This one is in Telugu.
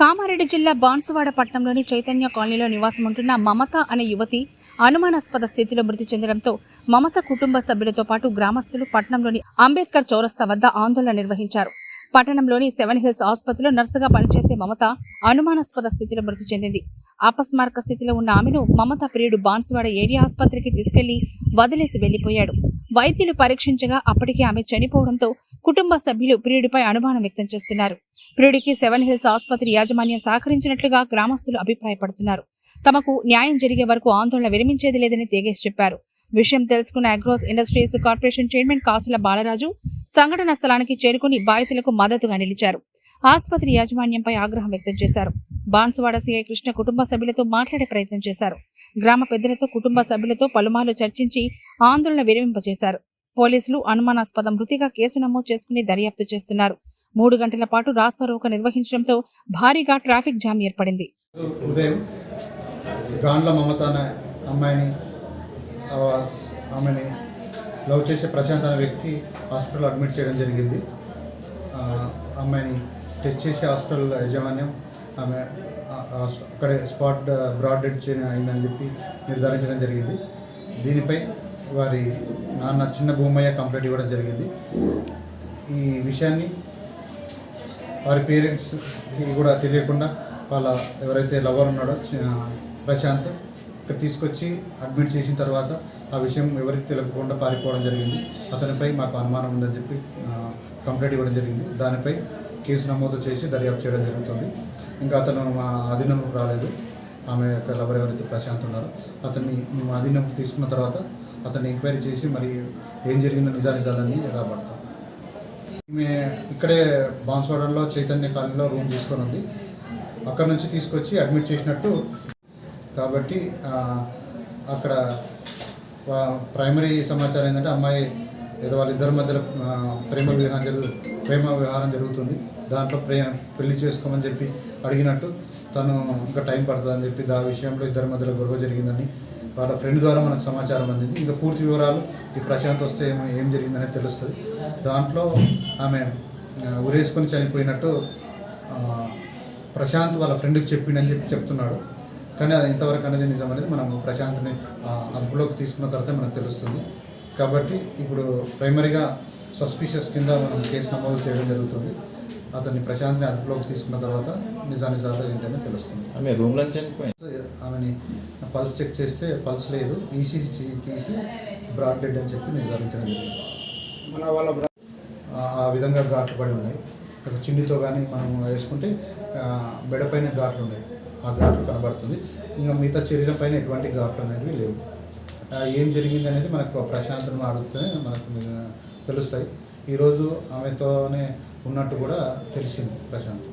కామారెడ్డి జిల్లా బాన్సువాడ పట్టణంలోని చైతన్య కాలనీలో నివాసం ఉంటున్న మమత అనే యువతి అనుమానాస్పద స్థితిలో మృతి చెందడంతో మమత కుటుంబ సభ్యులతో పాటు గ్రామస్తులు పట్టణంలోని అంబేద్కర్ చౌరస్తా వద్ద ఆందోళన నిర్వహించారు. పట్టణంలోని సెవెన్ హిల్స్ ఆసుపత్రిలో నర్సుగా పనిచేసే మమత అనుమానాస్పద స్థితిలో మృతి చెందింది. అపస్మారక స్థితిలో ఉన్న ఆమెను మమత ప్రియుడు బాన్సువాడ ఏరియా ఆసుపత్రికి తీసుకెళ్ళి వదిలేసి వెళ్ళిపోయాడు వైద్యులు పరీక్షించగా అప్పటికే ఆమె చనిపోవడంతో కుటుంబ సభ్యులు ప్రియుడిపై అనుమానం వ్యక్తం చేస్తున్నారు. ప్రియుడికి సెవెన్ హిల్స్ ఆసుపత్రి యాజమాన్యం సహకరించినట్లుగా గ్రామస్తులు అభిప్రాయపడుతున్నారు. తమకు న్యాయం జరిగే వరకు ఆందోళన విరమించేది లేదని తేగేసి చెప్పారు. విషయం తెలుసుకున్న అగ్రోస్ ఇండస్ట్రీస్ కార్పొరేషన్ చైర్మన్ కాసుల బాలరాజు సంఘటన స్థలానికి చేరుకుని బాధితులకు మద్దతుగా నిలిచారు. ఆసుపత్రి యాజమాన్యంపై ఆగ్రహం వ్యక్తం చేశారు. బాన్సువాడ సీఐ కృష్ణ కుటుంబ సభ్యులతో మాట్లాడే ప్రయత్నం చేశారు. గ్రామ పెద్దలతో కుటుంబ సభ్యులతో పలుమార్లు చర్చించి ఆందోళన విరమింపజేశారు పోలీసులు అనుమానాస్పద మృతిగా కేసు నమోదు చేసుకుని దర్యాప్తు చేస్తున్నారు. మూడు గంటల పాటు రాస్తారోక నిర్వహించడంతో భారీగా ట్రాఫిక్ జామ్ ఏర్పడింది. ఉదయం గాండ్ల మమత అమ్మాయిని ఆమెని లవ్ చేసే ప్రశాంత్ అనే వ్యక్తి హాస్పిటల్ అడ్మిట్ చేయడం జరిగింది. అమ్మాయిని టెస్ట్ చేసి హాస్పిటల్ యాజమాన్యం ఆమె అక్కడే స్పాట్ బ్రాడ్ డెడ్ చే- అయిందని చెప్పి నిర్ధారించడం జరిగింది. దీనిపై వారి నాన్న చిన్న భూమయ్య కంప్లైంట్ ఇవ్వడం జరిగింది. ఈ విషయాన్ని వారి పేరెంట్స్కి కూడా తెలియకుండా వాళ్ళ ఎవరైతే లవర్ ఉన్నాడో ప్రశాంత్ ఇక్కడ తీసుకొచ్చి అడ్మిట్ చేసిన తర్వాత ఆ విషయం ఎవరికి తెలియకుండా పారిపోవడం జరిగింది. అతనిపై మాకు అనుమానం ఉందని చెప్పి కంప్లైంట్ ఇవ్వడం జరిగింది. దానిపై కేసు నమోదు చేసి దర్యాప్తు చేయడం జరుగుతుంది. ఇంకా అతను మా అధీనంలోకి రాలేదు. ఆమె యొక్క లవర్ ఎవరైతే ప్రశాంత్ ఉన్నారో అతన్ని మేము అధీనంలోకి తీసుకున్న తర్వాత అతన్ని ఎంక్వైరీ చేసి మరి ఏం జరిగిన నిజానిజాలని రాబడతాం. ఈమె ఇక్కడే బాన్స్వాడలో చైతన్య కాలనీలో రూమ్ తీసుకొని ఉంది. అక్కడ నుంచి తీసుకొచ్చి అడ్మిట్ చేసినట్టు కాబట్టి అక్కడ ప్రైమరీ సమాచారం ఏంటంటే అమ్మాయి ఏదో వాళ్ళిద్దరి మధ్యలో ప్రేమ వివాహం జరుగు ప్రేమ వ్యవహారం జరుగుతుంది. దాంట్లో ప్రేమ పెళ్ళి చేసుకోమని చెప్పి అడిగినట్టు తను ఇంకా టైం పడుతుందని చెప్పి ఆ విషయంలో ఇద్దరి మధ్యలో గొడవ జరిగిందని వాళ్ళ ఫ్రెండ్ ద్వారా మనకు సమాచారం అందింది. ఇంకా పూర్తి వివరాలు ఈ ప్రశాంత్ వస్తే ఏమో ఏం జరిగిందనేది తెలుస్తుంది. దాంట్లో ఆమె ఉరేసుకొని చనిపోయినట్టు ప్రశాంత్ వాళ్ళ ఫ్రెండ్కి చెప్పిండని చెప్పి చెప్తున్నాడు. కానీ అది ఇంతవరకు అనేది నిజం అనేది మనం ప్రశాంత్ని అదుపులోకి తీసుకున్న తర్వాత మనకు తెలుస్తుంది. కాబట్టి ఇప్పుడు ప్రైమరీగా సస్పిషియస్ కింద మనం కేసు నమోదు చేయడం జరుగుతుంది. అతన్ని ప్రశాంత్ని అదుపులోకి తీసుకున్న తర్వాత నిజానిజాలు ఏంటనే తెలుస్తుంది. ఆమె రూమ్ నుంచి చనిపోయింది ఆమెని పల్స్ చెక్ చేస్తే పల్స్ లేదు ఈసీజీ తీసి బ్రాడ్ డెడ్ అని చెప్పి నిర్ధారించడం జరిగింది. ఆ- ఆ విధంగా ఘాట్లు పడి ఉన్నాయి. ఒక చిండితో కానీ మనం వేసుకుంటే ఆ, మెడపైన ఘాట్లు ఉన్నాయి. ఆ ఘాట్లు కనబడుతుంది. ఇంకా మిగతా శరీరం పైన ఎటువంటి ఘాట్లు అనేవి లేవు. ఏం జరిగింది అనేది మనకు ప్రశాంతను అడిగితే మనకు తెలుస్తాయి. ఈరోజు ఆమెతోనే ఉన్నట్టు కూడా తెలిసింది ప్రశాంత్.